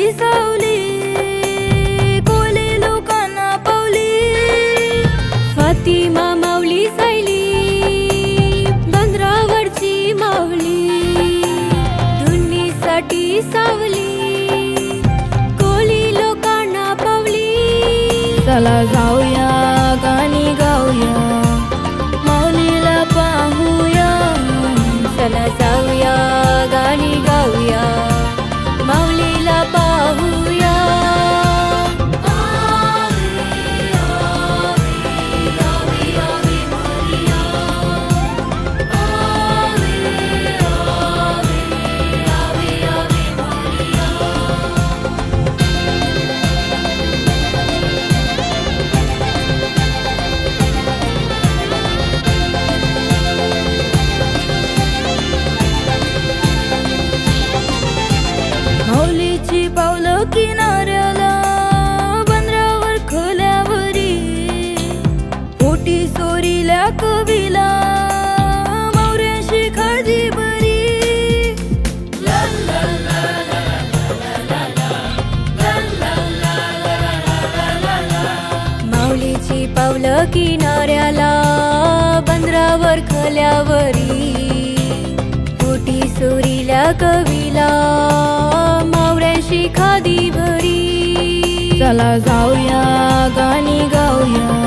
तुझी सावली कोले लोकांना पावली. फातिमा मावली सायली गंधरावरची मावली धुनीसाठी सावली कोली लोकांना पावली. चला जाऊया बरी. माऊलीची पावलं किनाऱ्याला बंदरावर खल्यावरी. पोटी सोरील्या कवीला मावऱ्याशी खादी भरी. चला जाऊया गाणी गाऊया.